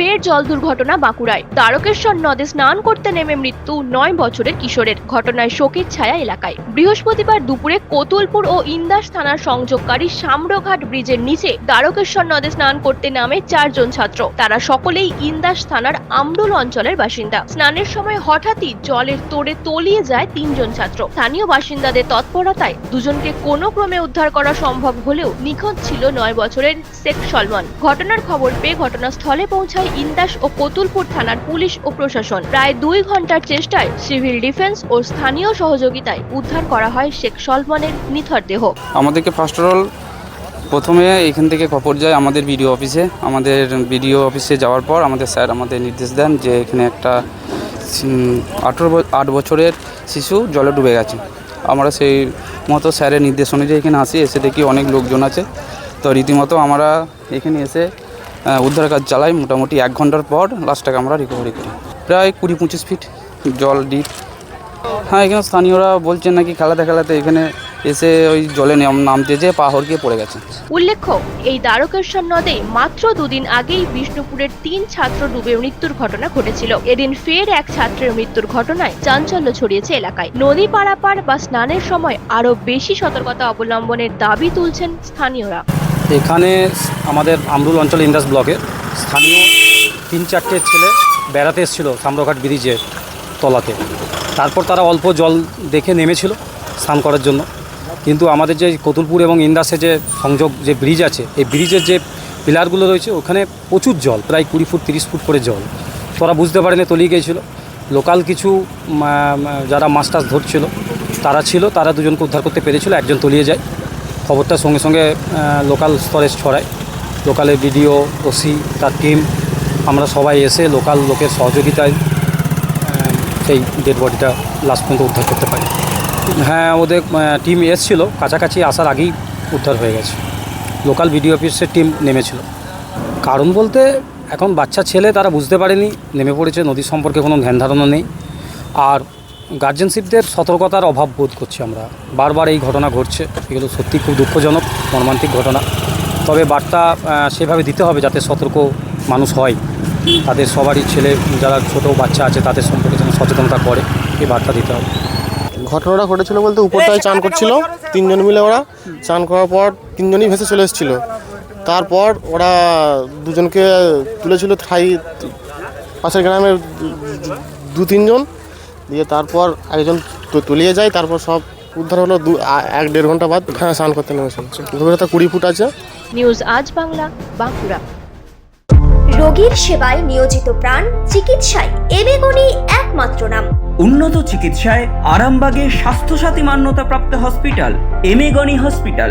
ফের জল দুর্ঘটনা বাঁকুড়ায়। তারকেশ্বর নদে স্নান করতে নেমে মৃত্যু নয় বছরের কিশোরের। ঘটনায় শোকের ছায়া এলাকায়। বৃহস্পতিবার দুপুরে কোতুলপুর ও ইন্দাস থানার সংযোগকারী সামরঘাট ব্রিজের নিচে দ্বারকেশ্বর নদে স্নান করতে নামে চারজন ছাত্র। তারা সকলেই ইন্দাস থানার আমরুল অঞ্চলের বাসিন্দা। স্নানের সময় হঠাৎই জলের তোড়ে তলিয়ে যায় তিনজন ছাত্র। স্থানীয় বাসিন্দাদের তৎপরতায় দুজনকে কোনো ক্রমে উদ্ধার করা সম্ভব হলেও নিখোঁজ ছিল নয় বছরের শেখ সলমন। ঘটনার খবর পেয়ে ঘটনাস্থলে পৌঁছায় ইন্দাস ও কতুলপুর থানার পুলিশ ও প্রশাসন। প্রায় দুই ঘণ্টার চেষ্টায় সিভিল ডিফেন্স ও স্থানীয় সহযোগিতায় উদ্ধার করা হয় শেখ সলমনের নিথর দেহ। আমাদেরকে ফার্স্ট অল প্রথমে এখান থেকে খবর যায় আমাদের বিডিও অফিসে। আমাদের বিডিও অফিসে যাওয়ার পর আমাদের স্যার আমাদের নির্দেশ দেন যে এখানে একটা আঠেরো আট বছরের শিশু জলে ডুবে গেছে। আমরা সেই মতো স্যারের নির্দেশ অনুযায়ী এখানে আসি, এসে দেখি অনেক লোকজন আছে। তো রীতিমতো আমরা এখানে এসে উদ্ধার কাজ চালাই মোটামুটি এক ঘণ্টার পর লাস্টটাকে আমরা রিকভারি করি। প্রায় কুড়ি পঁচিশ ফিট জল ডিপ হ্যাঁ এখানে স্থানীয়রা বলছেন নাকি খেলাতে খেলাতে এখানে এসে ওই জলে নামতে যেয়ে পা হরকিয়ে পড়ে গেছে। উল্লেখ্য, এই দ্বারকেশ্বর নদে মাত্র দুদিন আগেই বিষ্ণুপুরের তিন ছাত্র ডুবে মৃত্যুর ঘটনা ঘটেছিল। এদিন ফের এক ছাত্রের মৃত্যুর ঘটনায় চাঞ্চল্য ছড়িয়েছে এলাকায়। নদী পারাপার বা স্নানের সময় আরও বেশি সতর্কতা অবলম্বনের দাবি তুলছেন স্থানীয়রা। এখানে আমাদের আমরুল অঞ্চল ইন্দাস ব্লকে স্থানীয় তিন চারটে ছেলে বেড়াতে এসেছিল সামরঘাট ব্রিজের তলাতে। তারপর তারা অল্প জল দেখে নেমেছিল স্নান করার জন্য। কিন্তু আমাদের যে কতুলপুর এবং ইন্দাসে যে সংযোগ, যে ব্রিজ আছে, এই ব্রিজের যে পিলারগুলো রয়েছে, ওখানে প্রচুর জল, প্রায় কুড়ি ফুট, তিরিশ ফুট করে জল। তো ওরা বুঝতে পারেনি, তলিয়ে গিয়েছিল। লোকাল কিছু যারা মাছ টাছ ধরছিল, তারা ছিল, তারা দুজনকে উদ্ধার করতে পেরেছিল, একজন তলিয়ে যায়। খবরটা সঙ্গে সঙ্গে লোকাল স্তরে ছড়ায়। লোকালের বিডিও ওসি তার টিম আমরা সবাই এসে লোকাল লোকের সহযোগিতায় সেই ডেড বডিটা লাস্ট পর্যন্ত উদ্ধার করতে পারি। হ্যাঁ ওদের টিম এসছিল, কাছাকাছি আসার আগেই উদ্ধার হয়ে গেছে। লোকাল বিডিও অফিসের টিম নেমেছিল। কারণ বলতে, এখন বাচ্চা ছেলে তারা বুঝতে পারেনি, নেমে পড়েছে নদী সম্পর্কে কোনো ধ্যান ধারণা নেই। আর গার্জেনশিপদের সতর্কতার অভাব বোধ করছি আমরা। বারবার এই ঘটনা ঘটছে, এগুলো সত্যি খুব দুঃখজনক, মর্মান্তিক ঘটনা। তবে বার্তা সেভাবে দিতে হবে যাতে সতর্ক মানুষ হয়। তাদের সবারই ছেলে, যারা ছোট বাচ্চা আছে, তাদের সম্পর্কে যেন সচেতনতা করে, এই বার্তা দিতে হবে। ঘটনাটা ঘটেছিল বলতে উপরটায় চান করছিল তিনজন মিলে ওরা। চান করার পর তিনজনই ভেসে চলে এসেছিল। তারপর ওরা দুজনকে তুলেছিল থাই পাশের গ্রামের দু- দু তিনজন দিয়ে তারপর একজন তো- তলিয়ে যায় তারপর সব উদ্ধার হলো দু এক দেড় ঘণ্টা বাদ হ্যাঁ স্নান করতে নেমেছিল গভীরতা কুড়ি ফুট আছে। নিউজ আজ বাংলা বাঁকুড়া। রোগীর সেবায় নিয়োজিত প্রাণ চিকিৎসায় এবেগুনি একমাত্র নাম। উন্নত চিকিৎসায় আরামবাগে স্বাস্থ্যসাথী মান্যতাপ্রাপ্ত হসপিটাল এমেগনি হসপিটাল।